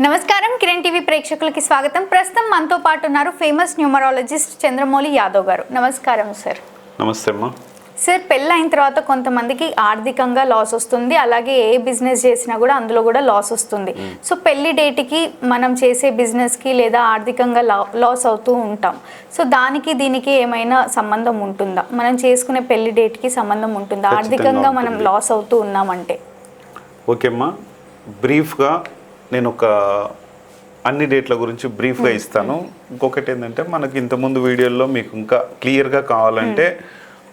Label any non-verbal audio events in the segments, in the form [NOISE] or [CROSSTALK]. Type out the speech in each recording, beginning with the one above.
నమస్కారం కిరణ్ టీవీ ప్రేక్షకులకి స్వాగతం. ప్రస్తుతం మనతో పాటు ఉన్నారు ఫేమస్ న్యూమరాలజిస్ట్ చంద్రమౌళి యాదవ్ గారు. నమస్కారం సార్. నమస్తే అమ్మా. సార్ పెళ్ళైన తర్వాత కొంతమందికి ఆర్థికంగా లాస్ వస్తుంది. అలాగే ఏ బిజినెస్ చేసినా కూడా అందులో కూడా లాస్ వస్తుంది. సో పెళ్ళి డేట్కి మనం చేసే బిజినెస్కి లేదా ఆర్థికంగా లాస్ అవుతూ ఉంటాం. సో దానికి దీనికి ఏమైనా సంబంధం ఉంటుందా? మనం చేసుకునే పెళ్ళి డేట్కి సంబంధం ఉంటుందా? ఆర్థికంగా మనం. లాస్ అవుతూ ఉన్నామంటే. ఓకే అమ్మా. బ్రీఫ్గా నేను ఒక అన్ని డేట్ల గురించి బ్రీఫ్గా ఇస్తాను. ఇంకొకటి ఏంటంటే మనకి ఇంతకుముందు వీడియోల్లో మీకు ఇంకా క్లియర్గా కావాలంటే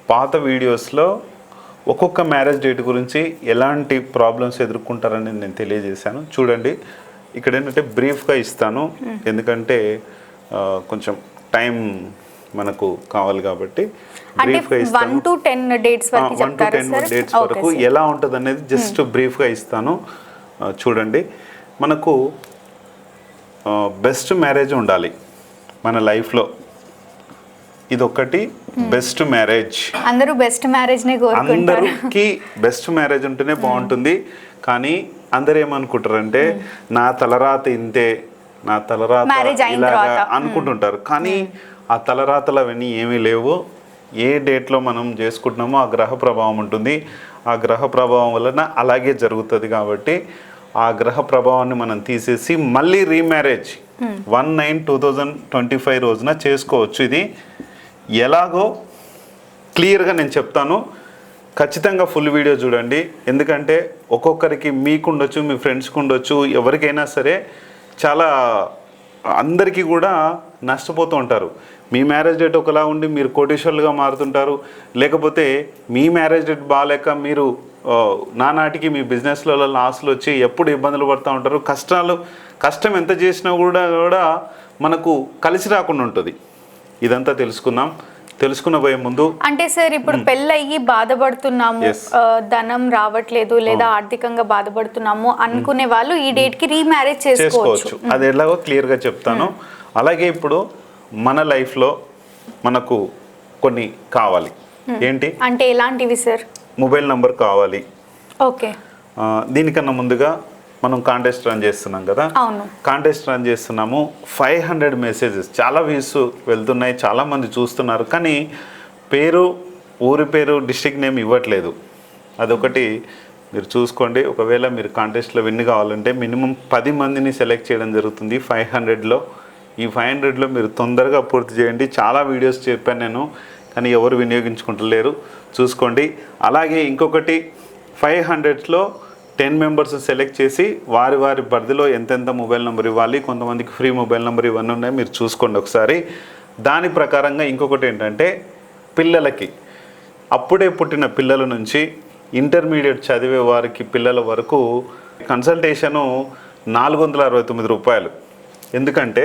పాత వీడియోస్లో ఒక్కొక్క మ్యారేజ్ డేట్ గురించి ఎలాంటి ప్రాబ్లమ్స్ ఎదుర్కొంటారని నేను తెలియజేశాను. చూడండి ఇక్కడ ఏంటంటే బ్రీఫ్గా ఇస్తాను. ఎందుకంటే ఆ, కొంచెం టైం మనకు కావాలి కాబట్టి బ్రీఫ్గా ఇస్తాను. టు టెన్ డేట్స్ వరకు వన్ టు టెన్ డేట్స్ వరకు. ఎలా ఉంటుంది అనేది జస్ట్ బ్రీఫ్గా ఇస్తాను. ఆ, చూడండి. మనకు బెస్ట్ మ్యారేజ్ ఉండాలి మన లైఫ్లో. ఇది ఒకటి బెస్ట్ మ్యారేజ్ అందరూ బెస్ట్ మ్యారేజ్ అందరికి బెస్ట్ మ్యారేజ్ ఉంటేనే బాగుంటుంది. కానీ అందరు ఏమనుకుంటారంటే నా తలరాత ఇంతే నా తలరాత ఇలాగా. అనుకుంటుంటారు. కానీ ఆ తలరాతలు అవన్నీ ఏమీ లేవు. ఏ డేట్లో మనం చేసుకుంటున్నామో ఆ గ్రహ ప్రభావం ఉంటుంది. ఆ గ్రహ ప్రభావం వలన అలాగే జరుగుతుంది కాబట్టి ఆ గ్రహ ప్రభావాన్ని మనం తీసేసి మళ్ళీ remarriage one nine two thousand twenty five రోజున చేసుకోవచ్చు. ఇది ఎలాగో క్లియర్గా నేను చెప్తాను. ఖచ్చితంగా ఫుల్ వీడియో చూడండి. ఎందుకంటే ఒక్కొక్కరికి మీకు ఉండొచ్చు మీ ఫ్రెండ్స్కి ఉండొచ్చు ఎవరికైనా సరే చాలా అందరికీ కూడా నష్టపోతూ ఉంటారు. మీ మ్యారేజ్ డేట్ ఒకలా ఉండి మీరు కోటేశ్వర్లుగా మారుతుంటారు. లేకపోతే మీ మ్యారేజ్ డేట్ బాగాలేక మీరు నానాటికి మీ బిజినెస్లలో లాస్లు వచ్చి ఎప్పుడు ఇబ్బందులు పడుతూ ఉంటారు? కష్టాలు కష్టం ఎంత చేసినా కూడా కూడా మనకు కలిసి రాకుండా ఉంటుంది. ఇదంతా తెలుసుకుందాం. తెలుసుకున్న పోయే ముందు అంటే సార్ ఇప్పుడు పెళ్ళయ్యి బాధపడుతున్నాము ధనం రావట్లేదు లేదా ఆర్థికంగా బాధపడుతున్నాము అనుకునే వాళ్ళు ఈ డేట్కి రీమ్యారేజ్ చేసుకోవచ్చు. అది ఎలాగో క్లియర్గా చెప్తాను. అలాగే ఇప్పుడు మన లైఫ్లో మనకు కొన్ని కావాలి. ఏంటి? అంటే ఎలాంటివి సార్? మొబైల్ నంబర్ కావాలి. ఓకే. దీనికన్నా ముందుగా మనం కాంటెస్ట్ రన్ చేస్తున్నాం కదా? అవును. కాంటెస్ట్ రన్ చేస్తున్నాము. Five hundred messages. చాలా వ్యూస్ వెళ్తున్నాయి చాలామంది చూస్తున్నారు. కానీ పేరు ఊరి పేరు డిస్ట్రిక్ట్ నేమ్ ఇవ్వట్లేదు. అదొకటి మీరు చూసుకోండి. ఒకవేళ మీరు కాంటెస్ట్లో విన్ కావాలంటే మినిమం పది మందిని సెలెక్ట్ చేయడం జరుగుతుంది ఫైవ్ హండ్రెడ్లో. ఈ ఫైవ్ హండ్రెడ్లో మీరు తొందరగా పూర్తి చేయండి. చాలా వీడియోస్ చెప్పాను నేను కానీ ఎవరు వినియోగించుకుంటలేరు. చూసుకోండి. అలాగే ఇంకొకటి ఫైవ్ హండ్రెడ్స్లో టెన్ మెంబర్స్ సెలెక్ట్ చేసి వారి వారి పరిధిలో ఎంతెంత మొబైల్ నెంబర్ ఇవ్వాలి కొంతమందికి ఫ్రీ మొబైల్ నెంబర్ ఇవన్నీ ఉన్నాయి మీరు చూసుకోండి ఒకసారి. దాని ప్రకారంగా ఇంకొకటి ఏంటంటే పిల్లలకి అప్పుడే పుట్టిన పిల్లల నుంచి ఇంటర్మీడియట్ చదివే వారికి పిల్లల వరకు కన్సల్టేషను నాలుగు వందల అరవై తొమ్మిది రూపాయలు. ఎందుకంటే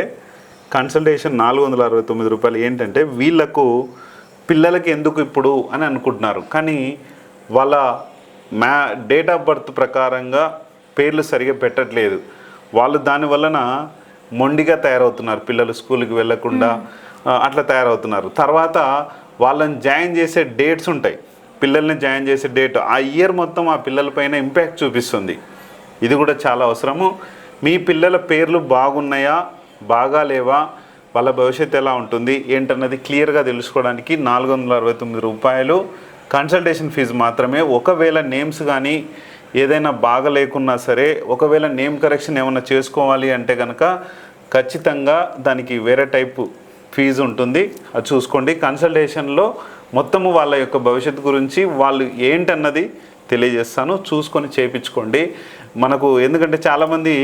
కన్సల్టేషన్ నాలుగు వందల అరవై తొమ్మిది రూపాయలు ఏంటంటే వీళ్ళకు పిల్లలకి ఎందుకు ఇప్పుడు అని అనుకుంటున్నారు. కానీ వాళ్ళ మ్యా డేట్ ఆఫ్ బర్త్ ప్రకారంగా పేర్లు సరిగా పెట్టట్లేదు. వాళ్ళు దాని వలన మొండిగా తయారవుతున్నారు. పిల్లలు స్కూల్కి వెళ్ళకుండా అట్లా తయారవుతున్నారు. తర్వాత వాళ్ళని జాయిన్ చేసే డేట్స్ ఉంటాయి. పిల్లల్ని జాయిన్ చేసే డేట్ ఆ ఇయర్ మొత్తం ఆ పిల్లలపైన ఇంపాక్ట్ చూపిస్తుంది. ఇది కూడా చాలా అవసరము. మీ పిల్లల పేర్లు బాగున్నాయా? బాగా లేవా వాళ్ళ భవిష్యత్తు ఎలా ఉంటుంది ఏంటన్నది క్లియర్గా తెలుసుకోవడానికి నాలుగు వందల అరవై తొమ్మిది రూపాయలు కన్సల్టేషన్ ఫీజు మాత్రమే. ఒకవేళ నేమ్స్ కానీ ఏదైనా బాగా లేకున్నా సరే ఒకవేళ నేమ్ కరెక్షన్ ఏమైనా చేసుకోవాలి అంటే కనుక ఖచ్చితంగా దానికి వేరే టైపు ఫీజు ఉంటుంది. అది చూసుకోండి. కన్సల్టేషన్లో మొత్తము వాళ్ళ యొక్క భవిష్యత్తు గురించి వాళ్ళు ఏంటన్నది తెలియజేస్తాను. చూసుకొని చేయించుకోండి మనకు ఎందుకంటే చాలామంది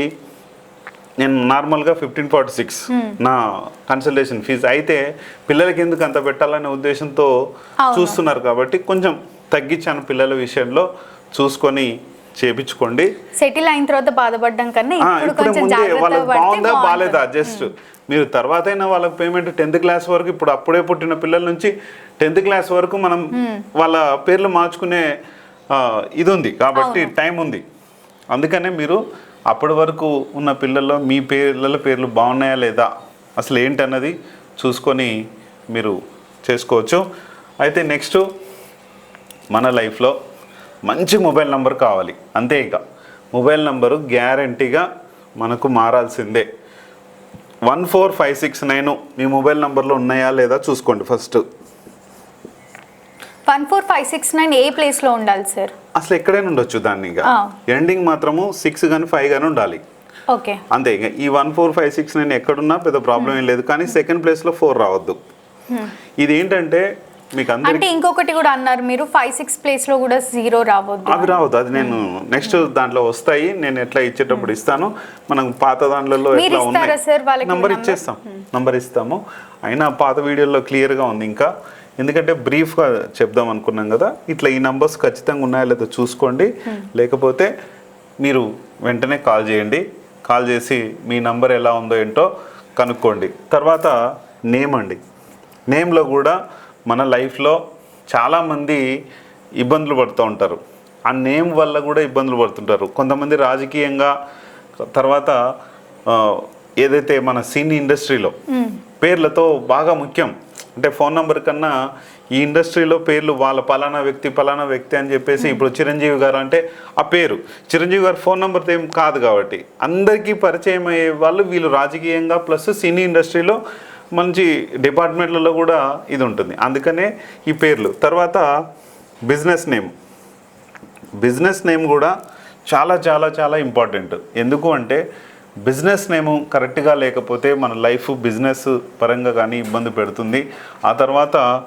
నేను నార్మల్గా ఫిఫ్టీన్ ఫార్టీ సిక్స్ నా కన్సల్టేషన్ ఫీజు అయితే పిల్లలకి ఎందుకు అంత పెట్టాలనే ఉద్దేశంతో. చూస్తున్నారు కాబట్టి కొంచెం తగ్గించాను పిల్లల విషయంలో. చూసుకొని చేపించుకోండి. సెటిల్ అయిన తర్వాత బాధపడడం కన్నా ఇప్పుడు ముందే వాళ్ళకి బాగుందా బాగాలేదా. జస్ట్ మీరు తర్వాత అయినా వాళ్ళకి పేమెంట్ టెన్త్ క్లాస్ వరకు ఇప్పుడు అప్పుడే పుట్టిన పిల్లల నుంచి టెన్త్ క్లాస్ వరకు మనం వాళ్ళ పేర్లు మార్చుకునే ఇది ఉంది కాబట్టి టైం ఉంది. అందుకనే మీరు అప్పటి వరకు ఉన్న పిల్లల్లో మీ పిల్లల పేర్లు బాగున్నాయా లేదా? అసలు ఏంటన్నది చూసుకొని మీరు చేసుకోవచ్చు. అయితే నెక్స్ట్ మన లైఫ్లో మంచి మొబైల్ నెంబర్ కావాలి. అంతే ఇక. మొబైల్ నెంబరు గ్యారంటీగా మనకు మారాల్సిందే. One four five six nine మీ మొబైల్ నెంబర్లో ఉన్నాయా లేదా చూసుకోండి first. One four five six nine ఏ ప్లేస్లో ఉండాలి సార్? అసలు ఎక్కడైనా ఉండొచ్చు దాన్ని ఇంకా. ఎండింగ్ మాత్రము సిక్స్ కానీ ఫైవ్ కానీ ఉండాలి. ఓకే. అంతే ఇంకా. ఈ one four five six nine ఎక్కడున్నా పెద్ద ప్రాబ్లం ఏం లేదు. కానీ సెకండ్ ప్లేస్లో ఫోర్ రావద్దు. ఇది ఏంటంటే మీకు అంటే ఇంకొకటి కూడా అన్నారు మీరు ఫైవ్ సిక్స్ ప్లేస్లో కూడా జీరో రావద్దు అవి రావద్దు. అది నేను నెక్స్ట్ దాంట్లో వస్తాయి. నేను ఎట్లా ఇచ్చేటప్పుడు ఇస్తాను. మనం పాత దాంట్లో ఎట్లా వాళ్ళకి నంబర్? ఇచ్చేస్తాం. నంబర్ ఇస్తాము. అయినా పాత వీడియోలో క్లియర్గా ఉంది ఇంకా. ఎందుకంటే బ్రీఫ్గా చెప్దాం అనుకున్నాం కదా. ఇట్లా ఈ నంబర్స్ ఖచ్చితంగా ఉన్నాయో లేదో చూసుకోండి. లేకపోతే మీరు వెంటనే కాల్ చేయండి. కాల్ చేసి మీ నంబర్ ఎలా ఉందో ఏంటో కనుక్కోండి. తర్వాత నేమ్ అండి. నేమ్లో కూడా మన లైఫ్లో చాలామంది ఇబ్బందులు పడుతూ ఉంటారు. ఆ నేమ్ వల్ల కూడా ఇబ్బందులు పడుతుంటారు. కొంతమంది రాజకీయంగా తర్వాత ఏదైతే మన సినీ ఇండస్ట్రీలో పేర్లతో బాగా ముఖ్యం. అంటే ఫోన్ నంబర్ కన్నా ఈ ఇండస్ట్రీలో పేర్లు వాళ్ళ పలానా వ్యక్తి పలానా వ్యక్తి అని చెప్పేసి ఇప్పుడు చిరంజీవి గారు అంటే ఆ పేరు. చిరంజీవి గారు ఫోన్ నెంబర్ ఏం కాదు కాబట్టి అందరికీ పరిచయం అయ్యే వాళ్ళు వీళ్ళు రాజకీయంగా ప్లస్ సినీ ఇండస్ట్రీలో మంచి డిపార్ట్మెంట్లలో కూడా ఇది ఉంటుంది. అందుకనే ఈ పేర్లు. తర్వాత బిజినెస్ నేమ్. బిజినెస్ నేమ్ కూడా చాలా చాలా చాలా ఇంపార్టెంట్. ఎందుకు అంటే బిజినెస్ నేమ్ కరెక్ట్గా లేకపోతే మన లైఫ్ బిజినెస్ పరంగా కానీ ఇబ్బంది పెడుతుంది. ఆ తర్వాత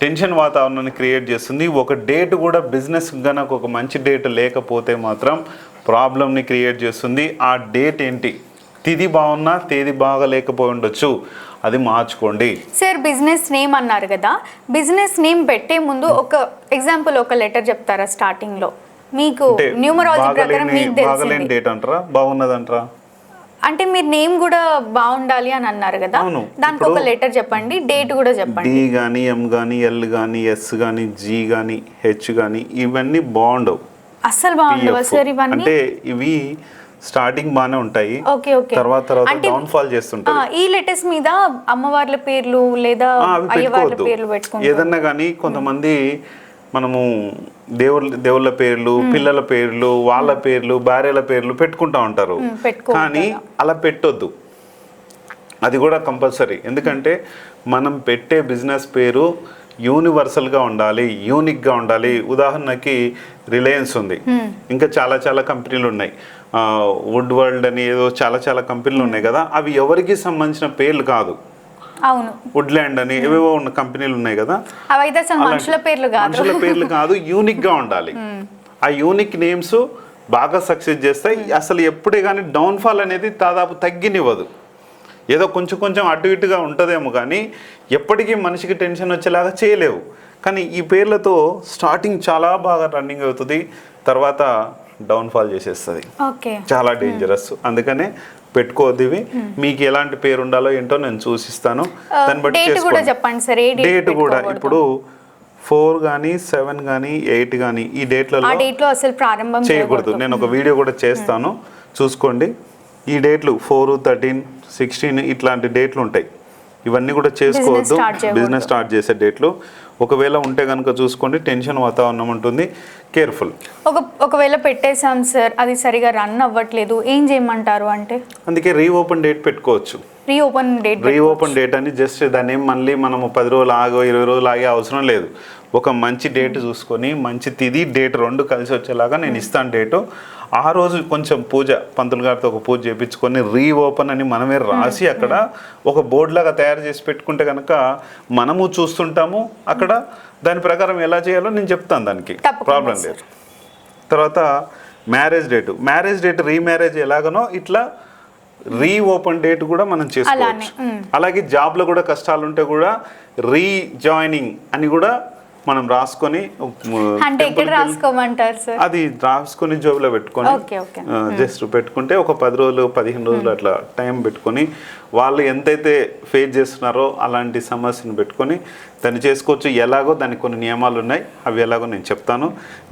టెన్షన్ వాతావరణాన్ని క్రియేట్ చేస్తుంది. ఒక డేట్ కూడా బిజినెస్ గనక ఒక మంచి డేట్ లేకపోతే మాత్రం ప్రాబ్లమ్ని క్రియేట్ చేస్తుంది. ఆ డేట్ ఏంటి? తిది బాగున్నా తేదీ బాగా లేకపోయి ఉండొచ్చు. అది మార్చుకోండి. సార్ బిజినెస్ నేమ్ అన్నారు కదా? బిజినెస్ నేమ్ పెట్టే ముందు ఒక ఎగ్జాంపుల్ ఒక లెటర్ చెప్తారా స్టార్టింగ్లో మీకు న్యూమరాలజీ ప్రకారం మీకు తెలిసింది. డేట్ అంటారా? బాగున్నది అంటారా అంటే మీరు నేమ్ కూడా బాగుండాలి అని అన్నారు కదా. దానికి ఒక లెటర్ చెప్పండి డేట్ కూడా చెప్పండి. డి కానీ ఎం కానీ ఎల్ కానీ ఎస్ కానీ జీ కానీ హెచ్ కానీ ఇవన్నీ బాగుండవు. అస్సలు బాగుండవా. సార్ ఇవన్నీ? అంటే ఇవి స్టార్టింగ్ బాగానే ఉంటాయి. Okay okay. తర్వాత తర్వాత డౌన్ ఫాల్ చేస్తుంటాయి ఆ, ఈ లెటర్స్ మీద అమ్మవార్ల పేర్లు లేదా అయ్యవార్ల పేర్లు పెట్టుకుంటారు. ఏదన్నా కానీ కొంతమంది మనము దేవుళ్ళ దేవుళ్ళ పేర్లు పిల్లల పేర్లు వాళ్ళ పేర్లు భార్యల పేర్లు పెట్టుకుంటా ఉంటారు. కానీ అలా పెట్టొద్దు. అది కూడా కంపల్సరీ. ఎందుకంటే మనం పెట్టే బిజినెస్ పేరు యూనివర్సల్గా ఉండాలి యూనిక్గా ఉండాలి. ఉదాహరణకి రిలయన్స్ ఉంది. ఇంకా చాలా చాలా కంపెనీలు ఉన్నాయి. వుడ్ వరల్డ్ అని ఏదో చాలా చాలా కంపెనీలు ఉన్నాయి కదా. అవి ఎవరికి సంబంధించిన పేర్లు కాదు. అవును. వుడ్లాండ్ అని ఏవేవో ఉన్న కంపెనీలు ఉన్నాయి కదా. అవైతే మనుషుల పేర్లు కాదు. మనుషుల పేర్లు కాదు యూనిక్గా ఉండాలి. [LAUGHS] ఆ యూనిక్ నేమ్స్ బాగా సక్సెస్ చేస్తాయి అసలు ఎప్పుడే కానీ డౌన్ఫాల్ అనేది దాదాపు తగ్గినివ్వదు. ఏదో కొంచెం కొంచెం అటు ఇటుగా ఉంటుందేమో కానీ ఎప్పటికీ మనిషికి టెన్షన్ వచ్చేలాగా చేయలేవు. కానీ ఈ పేర్లతో స్టార్టింగ్ చాలా బాగా రన్నింగ్ అవుతుంది. తర్వాత డౌన్ఫాల్ చేసేస్తుంది. చాలా డేంజరస్ అందుకనే పెట్టుకోవద్దు ఇవి. మీకు ఎలాంటి పేరు ఉండాలో ఏంటో నేను చూసిస్తాను. దాన్ని బట్టి డేట్ కూడా చేసుకోండి. చెప్పండి సార్ డేట్ కూడా? ఇప్పుడు ఫోర్ కానీ సెవెన్ కానీ ఎయిట్ కానీ ఈ డేట్లలో ఆ డేట్లో అసలు ప్రారంభం చేయకూడదు. నేను ఒక వీడియో కూడా చేస్తాను. చూసుకోండి. ఈ డేట్లు ఫోర్ థర్టీన్ సిక్స్టీన్ ఇట్లాంటి డేట్లు ఉంటాయి. ఇవన్నీ కూడా చేసుకోవద్దు. బిజినెస్ స్టార్ట్ చేసే డేట్లు. ఒకవేళ ఉంటే కనుక చూసుకోండి టెన్షన్ వాతావరణం ఉంటుంది. కేర్ఫుల్. ఒక ఒకవేళ పెట్టేశాం సార్ అది సరిగా రన్ అవ్వట్లేదు ఏం చేయమంటారు అంటే? అందుకే రీఓపెన్ డేట్ పెట్టుకోవచ్చు. రీఓపెన్ డేట్ రీఓపెన్ డేట్ అని జస్ట్ దాన్ని ఏం మళ్ళీ మనము పది రోజులు ఆగో ఇరవై రోజులు ఆగే అవసరం లేదు. ఒక మంచి డేట్ చూసుకొని మంచి తిది డేట్ రెండు కలిసి వచ్చేలాగా నేను ఇస్తాను డేటు. ఆ రోజు కొంచెం పూజ పంతులు గారితో ఒక పూజ చేయించుకొని రీఓపెన్ అని మనమే రాసి అక్కడ ఒక బోర్డు లాగా తయారు చేసి పెట్టుకుంటే కనుక మనము చూస్తుంటాము. అక్కడ దాని ప్రకారం ఎలా చేయాలో నేను చెప్తాను దానికి. ప్రాబ్లం లేదు. తర్వాత marriage date. Marriage date remarriage ఎలాగనో ఇట్లా రీ ఓపెన్ డేట్ కూడా మనం చేసుకోవచ్చు. అలాగే జాబ్లో కూడా కష్టాలు ఉంటే కూడా రీ జాయినింగ్ అని కూడా మనం రాసుకొని అంటే ఎక్కడ రాసుకోమంటారు సార్ అది రాసుకొని జోబులో పెట్టుకొని ఓకే జస్ట్ పెట్టుకుంటే ఒక పది రోజులు పదిహేను రోజులు అట్లా టైం పెట్టుకొని వాళ్ళు ఎంతైతే ఫేస్ చేస్తున్నారో అలాంటి సమస్యను పెట్టుకొని దాన్ని చేసుకోవచ్చు. ఎలాగో దానికి కొన్ని నియమాలు ఉన్నాయి. అవి ఎలాగో నేను చెప్తాను.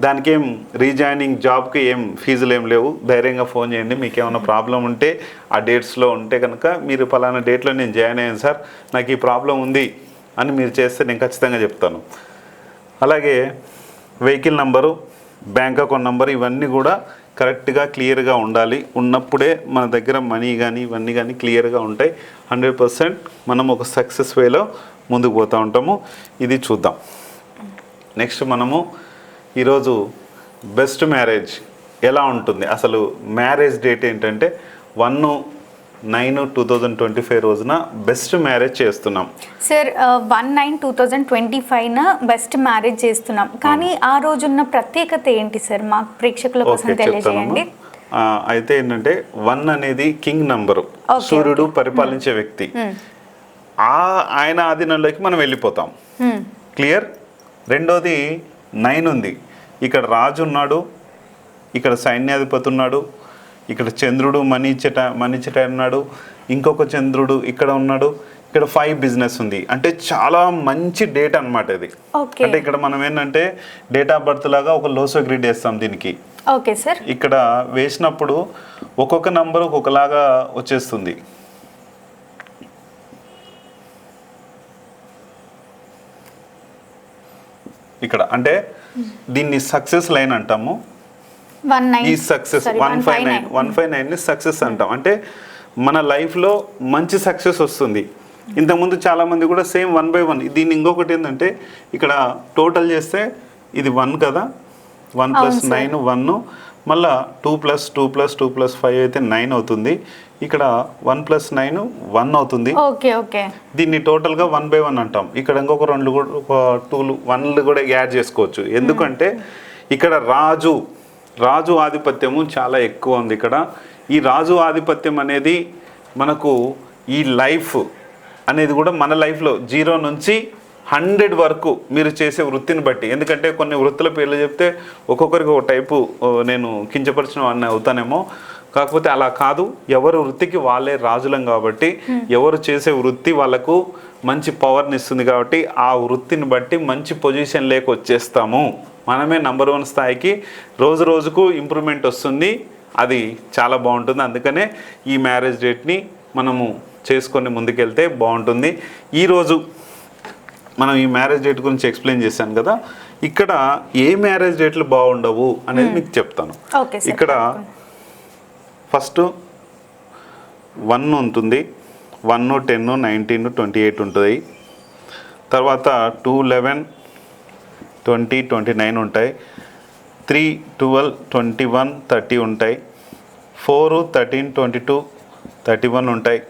దానికి ఏం రీజాయినింగ్ జాబ్కి ఏం ఫీజులు ఏం లేవు. ధైర్యంగా ఫోన్ చేయండి. మీకు ఏమైనా ప్రాబ్లం ఉంటే ఆ డేట్స్లో ఉంటే కనుక మీరు పలానా డేట్లో నేను జాయిన్ అయ్యాను సార్. నాకు ఈ ప్రాబ్లం ఉంది అని మీరు చేస్తే నేను ఖచ్చితంగా చెప్తాను. అలాగే vehicle number bank account number ఇవన్నీ కూడా కరెక్ట్గా క్లియర్గా ఉండాలి. ఉన్నప్పుడే మన దగ్గర మనీ కానీ ఇవన్నీ కానీ క్లియర్గా ఉంటాయి. హండ్రెడ్ పర్సెంట్ మనం ఒక సక్సెస్ వేలో ముందుకు పోతూ ఉంటాము. ఇది చూద్దాం. నెక్స్ట్ మనము ఈరోజు బెస్ట్ మ్యారేజ్ ఎలా ఉంటుంది? అసలు మ్యారేజ్ డేట్ ఏంటంటే one nine two thousand twenty five రోజున బెస్ట్ మ్యారేజ్ చేస్తున్నాం. Sir one nine two thousand twenty ఫైవ్న best marriage చేస్తున్నాం. కానీ ఆ రోజున్న ప్రత్యేకత ఏంటి సార్? మా ప్రేక్షకుల కోసం తెలియజేయండి. అయితే ఏంటంటే వన్ అనేది కింగ్ నంబరు. సూర్యుడు పరిపాలించే వ్యక్తి. ఆ ఆయన ఆధీనంలోకి మనం వెళ్ళిపోతాం. క్లియర్? రెండోది నైన్ ఉంది. ఇక్కడ రాజు ఉన్నాడు. ఇక్కడ సైన్యాధిపతి ఉన్నాడు. ఇక్కడ చంద్రుడు మణిచట మణిచట ఉన్నాడు. ఇంకొక చంద్రుడు ఇక్కడ ఉన్నాడు. ఇక్కడ ఫైవ్ బిజినెస్ ఉంది. అంటే చాలా మంచి డేట్ అన్నమాట ఇది. అంటే ఇక్కడ మనం ఏంటంటే డేట్ ఆఫ్ బర్త్ లాగా ఒక లోసో గ్రిడ్ వేస్తాం దీనికి. ఓకే సార్ ఇక్కడ వేసినప్పుడు ఒక్కొక్క నంబర్ ఒక్కొక్కలాగా వచ్చేస్తుంది. ఇక్కడ అంటే దీన్ని సక్సెస్ లైన్ అంటాము. ఈ success one five nine one five నైన్ని success అంటాం. అంటే మన లైఫ్లో మంచి సక్సెస్ వస్తుంది. ఇంతకుముందు చాలామంది కూడా సేమ్ వన్ బై వన్ దీన్ని ఇంకొకటి ఏంటంటే ఇక్కడ టోటల్ చేస్తే ఇది వన్ కదా? One plus. నైన్ వన్ మళ్ళా two plus two plus two plus five అయితే నైన్ అవుతుంది. ఇక్కడ వన్ ప్లస్ నైన్ వన్ అవుతుంది. ఓకే ఓకే దీన్ని టోటల్గా వన్ బై వన్ అంటాం. ఇక్కడ ఇంకొక రెండు కూడా టూలు వన్లు కూడా యాడ్ చేసుకోవచ్చు. ఎందుకంటే ఇక్కడ రాజు రాజు ఆధిపత్యము చాలా ఎక్కువ ఉంది ఇక్కడ. ఈ రాజు ఆధిపత్యం అనేది మనకు ఈ లైఫ్ అనేది కూడా మన లైఫ్లో జీరో నుంచి హండ్రెడ్ వరకు మీరు చేసే వృత్తిని బట్టి. ఎందుకంటే కొన్ని వృత్తుల పేర్లు చెప్తే ఒక్కొక్కరికి ఒక టైపు నేను కించపరిచిన వాడిని అవుతానేమో. కాకపోతే అలా కాదు. ఎవరు వృత్తికి వాళ్ళే రాజులం కాబట్టి ఎవరు చేసే వృత్తి వాళ్ళకు మంచి పవర్ని ఇస్తుంది కాబట్టి ఆ వృత్తిని బట్టి మంచి పొజిషన్ లేక వచ్చేస్తాము మనమే నంబర్ వన్ స్థాయికి రోజు రోజుకు ఇంప్రూవ్మెంట్ వస్తుంది. అది చాలా బాగుంటుంది. అందుకనే ఈ మ్యారేజ్ డేట్ని మనము చేసుకొని ముందుకెళ్తే బాగుంటుంది. ఈరోజు మనం ఈ మ్యారేజ్ డేట్ గురించి ఎక్స్ప్లెయిన్ చేశాను కదా. ఇక్కడ ఏ మ్యారేజ్ డేట్లు బాగుండవు అనేది మీకు చెప్తాను. ఇక్కడ ఫస్ట్ వన్ ఉంటుంది. One ten nineteen twenty eight ఉంటుంది. తర్వాత two eleven twenty twenty nine ఉంటాయి. Three twelve twenty one thirty ఉంటాయి. Four thirteen twenty two thirty one ఉంటాయి.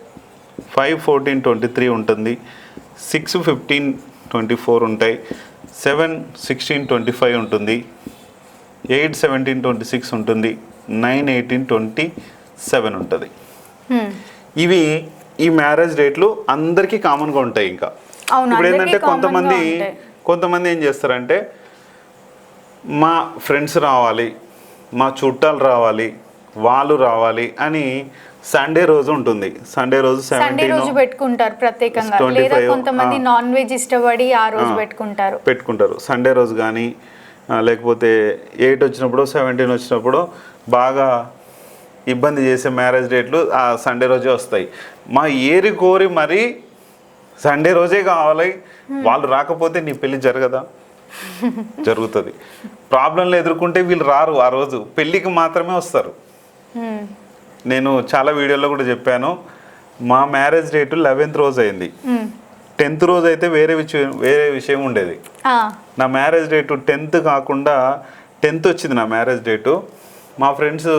ఫైవ్ ఫోర్టీన్ ట్వంటీ త్రీ ఉంటుంది. సిక్స్ ఫిఫ్టీన్ ట్వంటీ ఫోర్ ఉంటాయి. Seven sixteen twenty five ఉంటుంది. Eight seventeen twenty six ఉంటుంది. Nine eighteen twenty seven ఉంటుంది. ఇవి ఈ marriage డేట్లు అందరికీ కామన్గా ఉంటాయి ఇంకా. ఇప్పుడు ఏంటంటే కొంతమంది. కొంతమంది ఏం చేస్తారంటే మా ఫ్రెండ్స్ రావాలి మా చుట్టాలు రావాలి వాళ్ళు రావాలి అని సండే రోజు ఉంటుంది సండే రోజు సండే సెవెంటీన్ రోజు పెట్టుకుంటారు ప్రత్యేకంగా 25, లేదా కొంతమంది. నాన్ వెజ్ ఇష్టపడి ఆ రోజు. పెట్టుకుంటారు పెట్టుకుంటారు సండే రోజు కానీ లేకపోతే ఎయిట్ వచ్చినప్పుడు సెవెంటీన్ వచ్చినప్పుడు బాగా ఇబ్బంది చేసే మ్యారేజ్ డేట్లు ఆ సండే రోజే వస్తాయి మా ఏరి కోరి మరి సండే రోజే కావాలి. వాళ్ళు రాకపోతే నీ పెళ్ళి జరగదా? జరుగుతుంది. ప్రాబ్లంలు ఎదుర్కొంటే వీళ్ళు రారు ఆ రోజు. పెళ్ళికి మాత్రమే వస్తారు. నేను చాలా వీడియోలో కూడా చెప్పాను. మా మ్యారేజ్ డేటు లెవెన్త్ రోజు అయింది. టెన్త్ రోజు అయితే వేరే విషయం వేరే విషయం ఉండేది. నా మ్యారేజ్ డేటు టెన్త్ కాకుండా టెన్త్ వచ్చింది నా మ్యారేజ్ డేటు. మా ఫ్రెండ్స్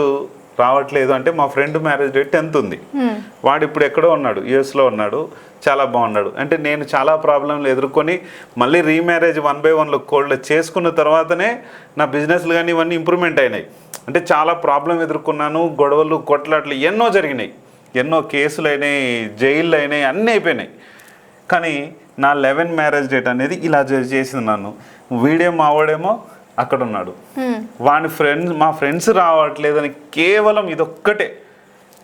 రావట్లేదు అంటే మా ఫ్రెండ్ మ్యారేజ్ డేట్ టెన్త్ ఉంది. వాడు ఇప్పుడు ఎక్కడో ఉన్నాడు యుఎస్లో ఉన్నాడు చాలా బాగున్నాడు. అంటే నేను చాలా ప్రాబ్లంలు ఎదుర్కొని మళ్ళీ రీమ్యారేజ్ వన్ బై వన్లో కోల్డ్ చేసుకున్న తర్వాతనే నా బిజినెస్లు కానీ ఇవన్నీ ఇంప్రూవ్మెంట్ అయినాయి. అంటే చాలా ప్రాబ్లం ఎదుర్కొన్నాను గొడవలు కొట్లాట్లు ఎన్నో జరిగినాయి. ఎన్నో కేసులు అయినాయి జైళ్ళు అయినాయి అన్నీ అయిపోయినాయి. కానీ నా లెవెన్ మ్యారేజ్ డేట్ అనేది ఇలా చేసింది నన్ను. వీడే మావాడేమో అక్కడ ఉన్నాడు. వాని ఫ్రెండ్స్ మా ఫ్రెండ్స్ రావట్లేదని కేవలం ఇదొక్కటే.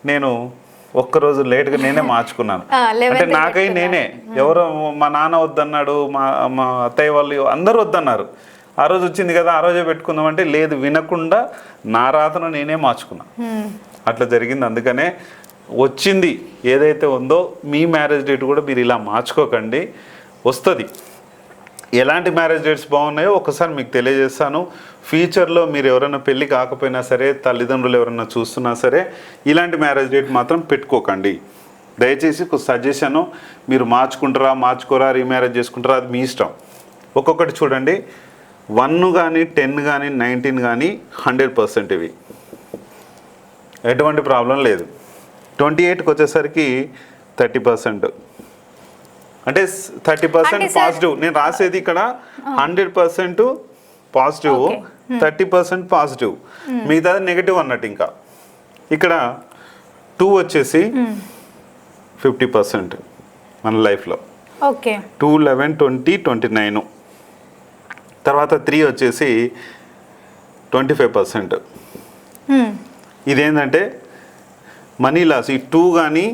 నేను ఒక్కరోజు లేట్గా నేనే మార్చుకున్నాను. [LAUGHS] ఆ, 11th అంటే నాకై నేనే. ఎవరో మా నాన్న వద్దన్నాడు మా మా అత్తయ్య వాళ్ళు అందరూ వద్దన్నారు. ఆ రోజు వచ్చింది కదా ఆ రోజే పెట్టుకుందాం అంటే లేదు వినకుండా నా రాతను నేనే మార్చుకున్నా. అట్లా జరిగింది. అందుకనే వచ్చింది. ఏదైతే ఉందో మీ మ్యారేజ్ డేట్ కూడా మీరు ఇలా మార్చుకోకండి. వస్తుంది. ఎలాంటి మ్యారేజ్ డేట్స్ బాగున్నాయో ఒకసారి మీకు తెలియజేస్తాను. ఫ్యూచర్లో మీరు ఎవరైనా పెళ్ళి కాకపోయినా సరే తల్లిదండ్రులు ఎవరైనా చూస్తున్నా సరే ఇలాంటి మ్యారేజ్ డేట్ మాత్రం పెట్టుకోకండి. దయచేసి ఒక సజెషను మీరు మార్చుకుంటారా మార్చుకోరా రీమ్యారేజ్ చేసుకుంటారా అది మీ ఇష్టం. ఒక్కొక్కటి చూడండి. వన్ కానీ టెన్ కానీ నైన్టీన్ కానీ హండ్రెడ్ పర్సెంట్ ఇవి. ఎటువంటి ప్రాబ్లం లేదు. ట్వంటీ ఎయిట్కి వచ్చేసరికి థర్టీ పర్సెంట్ అంటే థర్టీ పర్సెంట్ పాజిటివ్. నేను రాసేది ఇక్కడ hundred percent positive. Thirty percent positive. మిగతాది నెగిటివ్ అన్నట్టు ఇంకా. ఇక్కడ టూ వచ్చేసి ఫిఫ్టీ పర్సెంట్ మన లైఫ్లో. Okay. Two eleven twenty twenty nine. తర్వాత త్రీ వచ్చేసి ట్వంటీ ఫైవ్ పర్సెంట్. ఇదేంటంటే మనీ లాస్. ఈ టూ కానీ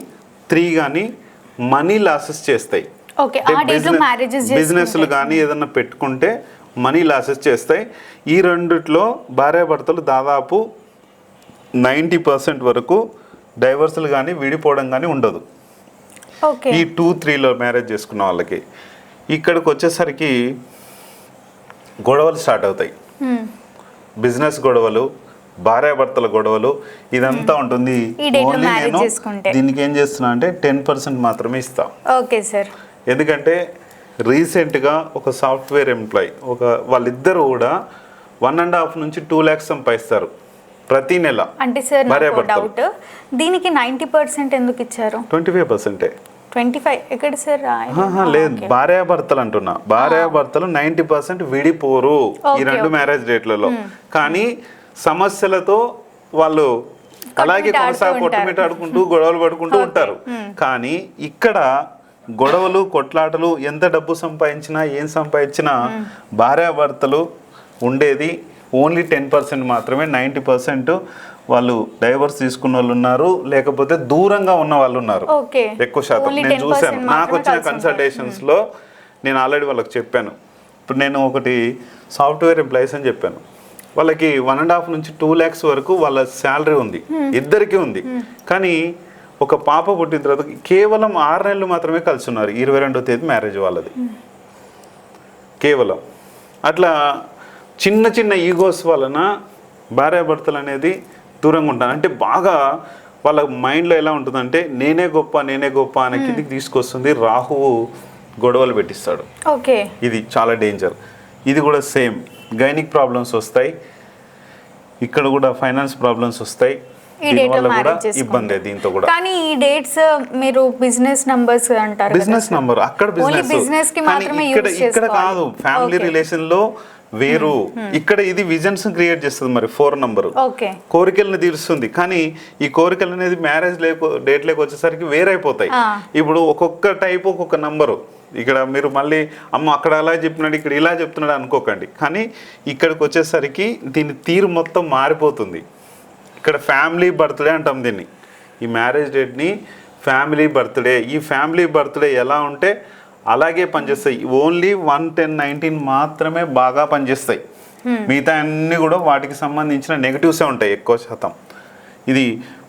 త్రీ కానీ మనీ లాసెస్ చేస్తాయి. బిజినెస్లు కానీ ఏదన్నా పెట్టుకుంటే మనీ లాసెస్ చేస్తాయి. ఈ రెండిట్లో భార్యాభర్తలు దాదాపు నైంటీ పర్సెంట్ వరకు డైవర్సులు కానీ విడిపోవడం కానీ ఉండదు. ఈ టూ త్రీలో మ్యారేజ్ చేసుకున్న వాళ్ళకి. ఇక్కడికి వచ్చేసరికి గొడవలు స్టార్ట్ అవుతాయి. Hmm. బిజినెస్ గొడవలు భార్యాభర్తల గొడవలు ఇదంతా ఉంటుంది. నేను చేసుకుంటే. దీనికి ఏం చేస్తున్నా అంటే టెన్ పర్సెంట్ మాత్రమే ఇస్తా. ఓకే సార్ ఎందుకంటే రీసెంట్గా ఒక సాఫ్ట్వేర్ ఎంప్లాయ్ ఒక వాళ్ళిద్దరు కూడా వన్ అండ్ హాఫ్ నుంచి టూ ల్యాక్స్ సంపాదిస్తారు ప్రతి నెల. అంటే సార్. డౌట్. దీనికి నైంటీ పర్సెంట్ ఎందుకు ఇచ్చారు? ట్వంటీ ఫైవ్ పర్సెంటే. ట్వంటీ ఫైవ్ ఎక్కడ సార్? లేదు భార్యాభర్తలు అంటున్నా. భార్యాభర్తలు నైంటీ పర్సెంట్ విడిపోరు ఈ రెండు. మ్యారేజ్ డేట్లలో. కానీ సమస్యలతో వాళ్ళు అలాగే కొనసాగ. కొట్టుమిట్టాడుకుంటూ గొడవలు పడుకుంటూ. ఉంటారు. కానీ ఇక్కడ గొడవలు కొట్లాటలు ఎంత డబ్బు సంపాదించినా ఏం సంపాదించినా భార్యాభర్తలు ఉండేది ఓన్లీ టెన్ పర్సెంట్ మాత్రమే నైంటీ పర్సెంట్ వాళ్ళు డైవర్స్ తీసుకున్న వాళ్ళు ఉన్నారు లేకపోతే దూరంగా ఉన్న వాళ్ళు ఉన్నారు. ఎక్కువ శాతం. నేను 10% చూశాను. నాకు వచ్చిన. కన్సల్టేషన్స్లో నేను ఆల్రెడీ వాళ్ళకి చెప్పాను. ఇప్పుడు నేను ఒకటి సాఫ్ట్వేర్ ఎంప్లాయీస్ అని చెప్పాను. వాళ్ళకి వన్ అండ్ హాఫ్ నుంచి టూ ల్యాక్స్ వరకు వాళ్ళ శాలరీ ఉంది. ఇద్దరికి ఉంది. కానీ ఒక పాప పుట్టిన తర్వాత కేవలం ఆరు నెలలు మాత్రమే కలిసి ఉన్నారు ఇరవై రెండో తేదీ మ్యారేజ్ వాళ్ళది. కేవలం. అట్లా చిన్న చిన్న ఈగోస్ వలన భార్యాభర్తలు అనేది దూరంగా ఉంటారు. అంటే బాగా వాళ్ళ మైండ్లో ఎలా ఉంటుందంటే నేనే గొప్ప నేనే గొప్ప అనే కిందికి తీసుకొస్తుంది రాహువు గొడవలు పెట్టిస్తాడు. ఓకే. ఇది చాలా డేంజర్. ఇది కూడా సేమ్. గైనిక్ ప్రాబ్లమ్స్ వస్తాయి. ఇక్కడ కూడా ఫైనాన్స్ ప్రాబ్లమ్స్ వస్తాయి. ఈ డేట్ ఇబ్బంది దీంతో కూడా. కానీ ఈ డేట్స్ మీరు బిజినెస్ నంబర్స్ అంటారు బిజినెస్. నంబర్ అక్కడ బిజినెస్కి మాత్రమే ఇక్కడ. కాదు ఫ్యామిలీ. రిలేషన్లో వేరు. ఇక్కడ ఇది విజన్స్ క్రియేట్ చేస్తుంది మరి ఫోర్ నంబర్ కోరికలను తీరుస్తుంది. కానీ ఈ కోరికలు అనేది మ్యారేజ్ లేకు డేట్ లేక వచ్చేసరికి వేరైపోతాయి. ఇప్పుడు ఒక్కొక్క టైప్ ఒక్కొక్క నంబరు ఇక్కడ మీరు మళ్ళీ అమ్మ అక్కడ అలా చెప్పినాడు ఇక్కడ ఇలా చెప్తున్నాడు అనుకోకండి. కానీ ఇక్కడికి వచ్చేసరికి దీని తీరు మొత్తం మారిపోతుంది. ఇక్కడ ఫ్యామిలీ బర్త్డే అంటాం దీన్ని. ఈ మ్యారేజ్ డేట్ని ఫ్యామిలీ బర్త్డే ఈ ఫ్యామిలీ బర్త్డే ఎలా ఉంటే అలాగే పనిచేస్తాయి. ఓన్లీ వన్ టెన్ నైన్టీన్ మాత్రమే బాగా పనిచేస్తాయి. మిగతా అన్నీ కూడా వాటికి సంబంధించిన నెగిటివ్సే ఉంటాయి ఎక్కువ శాతం. ఇది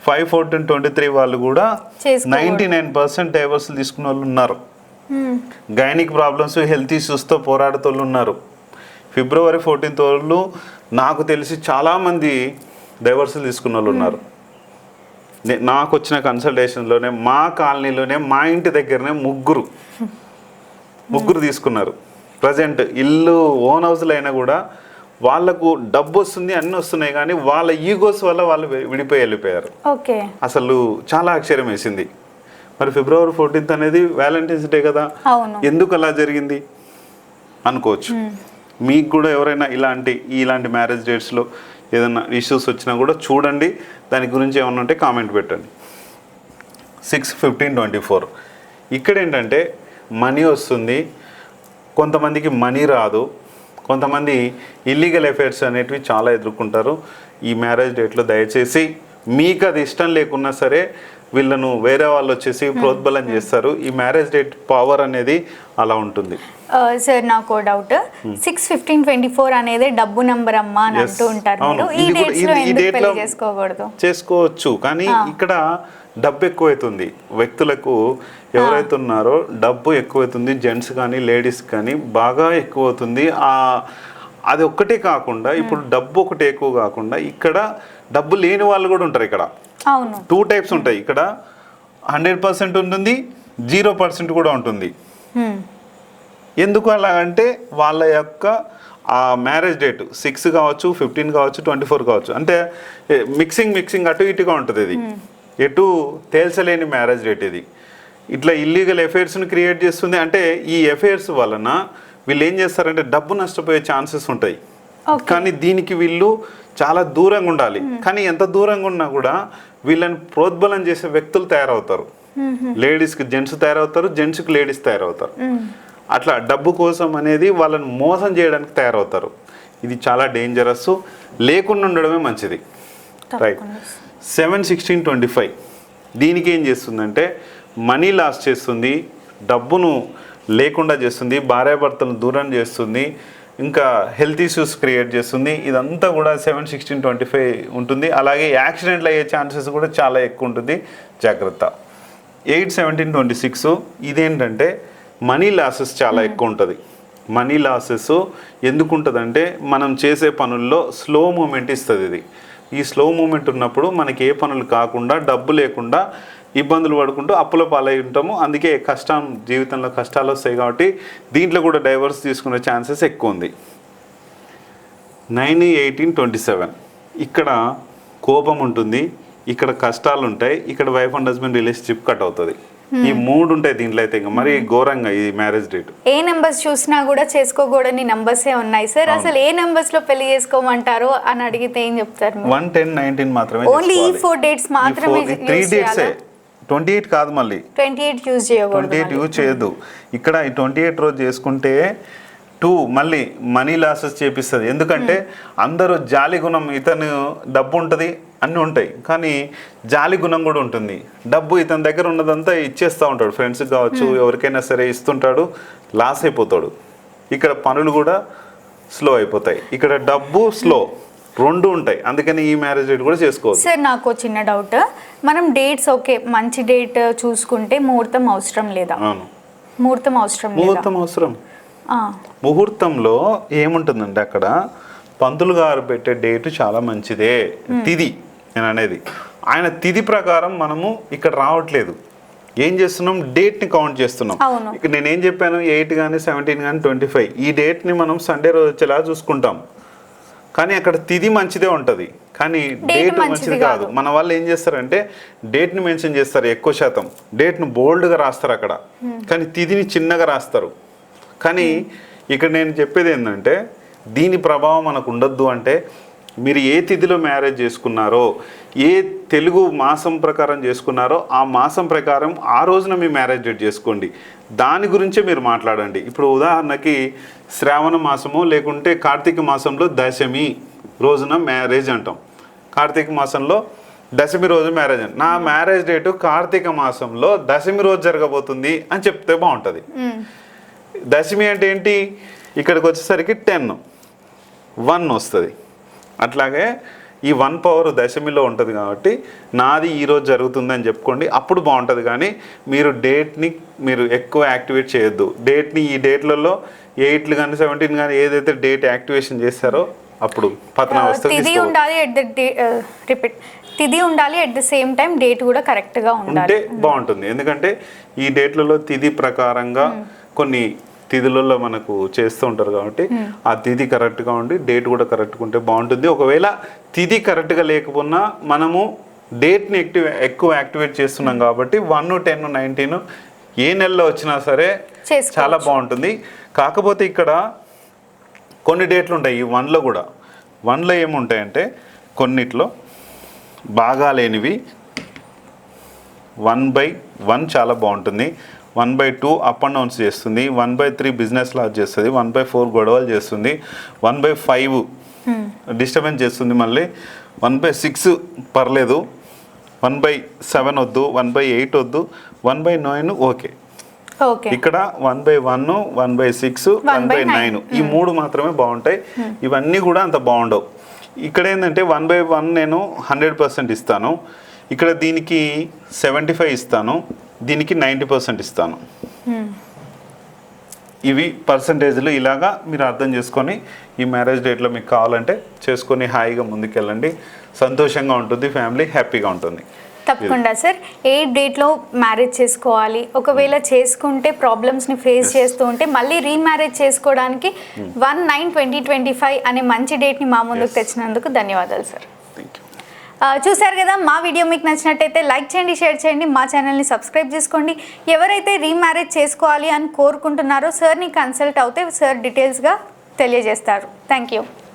ఫైవ్ ఫోర్టీన్ ట్వంటీ త్రీ వాళ్ళు కూడా చేసుకోకూడదు. నైంటీ నైన్ పర్సెంట్ డైవర్స్లు తీసుకున్న వాళ్ళు ఉన్నారు. గైనిక్ ప్రాబ్లమ్స్ హెల్త్ ఇష్యూస్తో పోరాడుతోళ్ళు ఉన్నారు. ఫిబ్రవరి ఫోర్టీన్త్ వాళ్ళు నాకు తెలిసి చాలామంది డైవర్సులు తీసుకున్న వాళ్ళు ఉన్నారు. నాకు వచ్చిన కన్సల్టేషన్లోనే మా కాలనీలోనే మా ఇంటి దగ్గరనే ముగ్గురు. ముగ్గురు తీసుకున్నారు. ప్రజెంట్ ఇల్లు ఓన్ హౌస్లు అయినా కూడా వాళ్ళకు డబ్బు వస్తుంది అన్నీ వస్తున్నాయి కానీ వాళ్ళ ఈగోస్ వల్ల వాళ్ళు విడిపోయి వెళ్ళిపోయారు. ఓకే. అసలు చాలా ఆశ్చర్యం వేసింది. మరి ఫిబ్రవరి ఫోర్టీన్త్ అనేది వ్యాలంటైన్స్ డే కదా? ఎందుకు అలా జరిగింది? అనుకోవచ్చు. మీకు కూడా ఎవరైనా ఇలాంటి ఇలాంటి మ్యారేజ్ డేట్స్లో ఏదైనా ఇష్యూస్ వచ్చినా కూడా చూడండి. దాని గురించి ఏమన్నా ఉంటే కామెంట్ పెట్టండి. సిక్స్ ఫిఫ్టీన్ ట్వంటీ ఫోర్ ఇక్కడ ఏంటంటే మనీ వస్తుంది. కొంతమందికి మనీ రాదు. కొంతమంది ఇల్లీగల్ అఫైర్స్ అనేటివి చాలా ఎదుర్కొంటారు. ఈ మ్యారేజ్ డేట్లో దయచేసి మీకు అది ఇష్టం లేకున్నా సరే వీళ్ళను వేరే వాళ్ళు వచ్చేసి ప్రోద్బలం చేస్తారు. ఈ మ్యారేజ్ డేట్ పవర్ అనేది అలా ఉంటుంది. సార్ నాకు doubt six fifteen twenty four అనేది డబ్బు నంబర్ అమ్మా అని. అంటూ ఉంటారు. మీరు. ఈ డేట్స్లో ఎందుకు పెళ్ళి చేసుకోకూడదు? చేసుకోవచ్చు. కానీ ఇక్కడ డబ్బు ఎక్కువైతుంది. వ్యక్తులకు ఎవరైతే ఉన్నారో డబ్బు ఎక్కువైతుంది. జెంట్స్ కానీ లేడీస్ కానీ బాగా ఎక్కువ అవుతుంది ఆ అది ఒక్కటే కాకుండా ఇప్పుడు డబ్బు ఒకటే ఎక్కువ కాకుండా ఇక్కడ డబ్బు లేని వాళ్ళు కూడా ఉంటారు ఇక్కడ. టూ టైప్స్ ఉంటాయి. ఇక్కడ హండ్రెడ్ పర్సెంట్ ఉంటుంది జీరో పర్సెంట్ కూడా ఉంటుంది. ఎందుకు అలా అంటే వాళ్ళ యొక్క ఆ మ్యారేజ్ డేట్ సిక్స్ కావచ్చు ఫిఫ్టీన్ కావచ్చు ట్వంటీ ఫోర్ కావచ్చు. అంటే మిక్సింగ్ మిక్సింగ్ అటు ఇటుగా ఉంటుంది ఇది. ఎటు తేల్చలేని మ్యారేజ్ డేట్ ఇది. ఇట్లా ఇల్లీగల్ ఎఫైర్స్ని క్రియేట్ చేస్తుంది. అంటే ఈ ఎఫైర్స్ వలన వీళ్ళు ఏం చేస్తారంటే డబ్బు నష్టపోయే ఛాన్సెస్ ఉంటాయి. కానీ దీనికి వీళ్ళు చాలా దూరంగా ఉండాలి. కానీ ఎంత దూరంగా ఉన్నా కూడా వీళ్ళని ప్రోద్బలం చేసే వ్యక్తులు తయారవుతారు. లేడీస్కి జెంట్స్ తయారవుతారు జెంట్స్కి లేడీస్ తయారవుతారు. అట్లా డబ్బు కోసం అనేది వాళ్ళని మోసం చేయడానికి తయారవుతారు. ఇది చాలా డేంజరస్ లేకుండా ఉండడమే మంచిది. Right seven sixteen twenty five దీనికి ఏం చేస్తుందంటే మనీ లాస్ చేస్తుంది డబ్బును లేకుండా చేస్తుంది భార్యాభర్తలను దూరం చేస్తుంది ఇంకా హెల్త్ ఇష్యూస్ క్రియేట్ చేస్తుంది. ఇదంతా కూడా సెవెన్ సిక్స్టీన్ ట్వంటీ ఫైవ్ ఉంటుంది. అలాగే యాక్సిడెంట్లు అయ్యే ఛాన్సెస్ కూడా చాలా ఎక్కువ ఉంటుంది. జాగ్రత్త. ఎయిట్ సెవెంటీన్ ట్వంటీ సిక్స్ ఇదేంటంటే మనీ లాసెస్ చాలా ఎక్కువ ఉంటుంది మనీ లాసెస్ ఎందుకు ఉంటుందంటే మనం చేసే పనుల్లో స్లో మూమెంట్ ఇస్తుంది ఇది. ఈ స్లో మూమెంట్ ఉన్నప్పుడు మనకి ఏ పనులు కాకుండా డబ్బు లేకుండా ఇబ్బందులు పడుకుంటూ అప్పుల పాలై ఉంటాము. అందుకే కష్టం జీవితంలో కష్టాలు వస్తాయి కాబట్టి దీంట్లో కూడా డైవర్స్ తీసుకునే ఛాన్సెస్ ఎక్కువ ఉంది నైన్ ఎయిటీన్ ట్వంటీ సెవెన్. ఇక్కడ కోపం ఉంటుంది ఇక్కడ కష్టాలు ఉంటాయి ఇక్కడ wife and husband relationship cut అవుతుంది. ఈ మూడు ఉంటాయి దీంట్లో అయితే ఇంకా. మరి ఘోరంగా ఈ మ్యారేజ్ డేట్ ఏ నెంబర్స్ చూసినా కూడా చేసుకోకూడని నెంబర్సే ఉన్నాయి. సార్ అసలు ఏ నెంబర్స్లో పెళ్ళి చేసుకోమంటారు అని అడిగితే ఏం చెప్తారు? వన్ టెన్ నైన్టీన్ మాత్రమే Only ఈ four dates మాత్రమే త్రీ డేట్సే? ట్వంటీ ఎయిట్ కాదు మళ్ళీ. ట్వంటీ ఎయిట్ యూజ్ ట్వంటీ చేయకూడదు ఎయిట్ యూజ్ చేయొద్దు. ఇక్కడ ఈ ట్వంటీ ఎయిట్ రోజు చేసుకుంటే టూ మళ్ళీ మనీ లాసెస్ చేపిస్తుంది. ఎందుకంటే అందరూ జాలి గుణం ఇతను డబ్బు ఉంటుంది అన్నీ ఉంటాయి. కానీ జాలి గుణం కూడా ఉంటుంది. డబ్బు ఇతని దగ్గర ఉన్నదంతా ఇచ్చేస్తూ ఉంటాడు. ఫ్రెండ్స్కి కావచ్చు ఎవరికైనా సరే ఇస్తుంటాడు లాస్ అయిపోతాడు. ఇక్కడ పనులు కూడా స్లో అయిపోతాయి. ఇక్కడ డబ్బు స్లో రెండు ఉంటాయి. అందుకని ఈ మ్యారేజ్ డేట్ కూడా చేసుకోవచ్చు సార్ నాకు చిన్న డౌట్. మనం డేట్స్ ఓకే మంచి డేట్ చూసుకుంటే ముహూర్తం అవసరం లేదా? ముహూర్తం అవసరం ముహూర్తం అవసరం. ముహూర్తంలో ఏముంటుందంటే అక్కడ పంతులు గారు పెట్టే డేట్ చాలా మంచిదే. తిది నేను అనేది. ఆయన తిది ప్రకారం మనము ఇక్కడ రావట్లేదు. ఏం చేస్తున్నాం? డేట్ని కౌంట్ చేస్తున్నాం. ఇక్కడ నేను ఏం చెప్పాను? ఎయిట్ కానీ సెవెంటీన్ కానీ ట్వంటీ ఫైవ్. ఈ డేట్ని మనం సండే రోజు వచ్చేలా చూసుకుంటాం. కానీ అక్కడ తిది మంచిదే ఉంటుంది. కానీ డేట్ మంచిది కాదు. మన వాళ్ళు ఏం చేస్తారంటే డేట్ని మెన్షన్ చేస్తారు ఎక్కువ శాతం. డేట్ను బోల్డ్గా రాస్తారు అక్కడ. కానీ తిదిని చిన్నగా రాస్తారు. కానీ ఇక్కడ నేను చెప్పేది ఏంటంటే దీని ప్రభావం మనకు ఉండొద్దు అంటే మీరు ఏ తిథిలో మ్యారేజ్ చేసుకున్నారో ఏ తెలుగు మాసం ప్రకారం చేసుకున్నారో ఆ మాసం ప్రకారం ఆ రోజున మీ మ్యారేజ్ డేట్ చేసుకోండి. దాని గురించే మీరు మాట్లాడండి. ఇప్పుడు ఉదాహరణకి శ్రావణ మాసము లేకుంటే కార్తీక మాసంలో దశమి రోజున మ్యారేజ్ అంటాం. కార్తీక మాసంలో దశమి రోజు మ్యారేజ్ అంట. నా మ్యారేజ్ డేటు కార్తీక మాసంలో దశమి రోజు జరగబోతుంది అని చెప్తే బాగుంటుంది. దశమి అంటే ఏంటి? ఇక్కడికి వచ్చేసరికి టెన్. వన్ వస్తుంది. అట్లాగే ఈ వన్ పవర్ దశమిలో ఉంటుంది కాబట్టి నాది ఈరోజు జరుగుతుంది అని చెప్పుకోండి. అప్పుడు బాగుంటుంది కానీ మీరు డేట్ని మీరు ఎక్కువ యాక్టివేట్ చేయొద్దు. డేట్ని ఈ డేట్లలో ఎయిట్లు కానీ సెవెంటీన్ కానీ ఏదైతే డేట్ యాక్టివేషన్ చేస్తారో అప్పుడు పతన ఆ, వస్తుంది తిది ఉండాలి ఎట్ ద రిపీట్. తిది ఉండాలి at the same time date కూడా కరెక్ట్గా ఉంటే ఉండాలి బాగుంటుంది. ఎందుకంటే ఈ డేట్లలో తిథి ప్రకారంగా కొన్ని తిథులలో మనకు చేస్తూ ఉంటారు కాబట్టి ఆ తిథి కరెక్ట్గా ఉండి డేట్ కూడా కరెక్ట్గా ఉంటే బాగుంటుంది. ఒకవేళ తిథి కరెక్ట్గా లేకపోయినా మనము డేట్ని యాక్టివ్ ఎక్కువ యాక్టివేట్ చేస్తున్నాం కాబట్టి వన్ టెన్ నైన్టీన్ ఏ నెలలో వచ్చినా సరే. చాలా బాగుంటుంది. కాకపోతే ఇక్కడ కొన్ని డేట్లు ఉంటాయి. ఈ వన్లో కూడా. వన్లో ఏముంటాయంటే కొన్నిట్లో బాగా లేనివి వన్ బై వన్ చాలా బాగుంటుంది. One by two up and downs చేస్తుంది one by three business loss చేస్తుంది వన్ బై ఫోర్ గొడవలు చేస్తుంది వన్ బై ఫైవ్ డిస్టర్బెన్స్ చేస్తుంది మళ్ళీ వన్ బై సిక్స్ పర్లేదు వన్ బై సెవెన్ వద్దు వన్ బై ఎయిట్ వద్దు వన్ బై నైన్ ఓకే ఇక్కడ one by one one by six one by nine ఈ మూడు మాత్రమే బాగుంటాయి ఇవన్నీ కూడా అంత బాగుండవు ఇక్కడ ఏంటంటే వన్ బై వన్ నేను హండ్రెడ్ పర్సెంట్ ఇస్తాను ఇక్కడ దీనికి సెవెంటీ ఫైవ్ ఇస్తాను దీనికి నైంటీ పర్సెంట్ ఇస్తాను. ఇవి పర్సంటేజ్లు ఇలాగా మీరు అర్థం చేసుకొని ఈ మ్యారేజ్ డేట్లో మీకు కావాలంటే చేసుకొని హాయిగా ముందుకెళ్ళండి. సంతోషంగా ఉంటుంది ఫ్యామిలీ హ్యాపీగా ఉంటుంది. తప్పకుండా సార్. ఏ డేట్లో మ్యారేజ్ చేసుకోవాలి? ఒకవేళ చేసుకుంటే ప్రాబ్లమ్స్ని ఫేస్ చేస్తూ ఉంటే మళ్ళీ రీమ్యారేజ్ చేసుకోవడానికి one nine twenty twenty five అనే మంచి డేట్ని మా ముందుకు. తెచ్చినందుకు ధన్యవాదాలు సార్. థ్యాంక్ యూ చూశారు కదా మా వీడియో మీకు నచ్చినట్టయితే లైక్ చేయండి షేర్ చేయండి మా ఛానల్ని సబ్స్క్రైబ్ చేసుకోండి. ఎవరైతే రీమ్యారేజ్ చేసుకోవాలి అని కోరుకుంటున్నారో సార్ని కన్సల్ట్ అవుతే సార్ డీటెయిల్స్గా తెలియజేస్తారు. Thank you.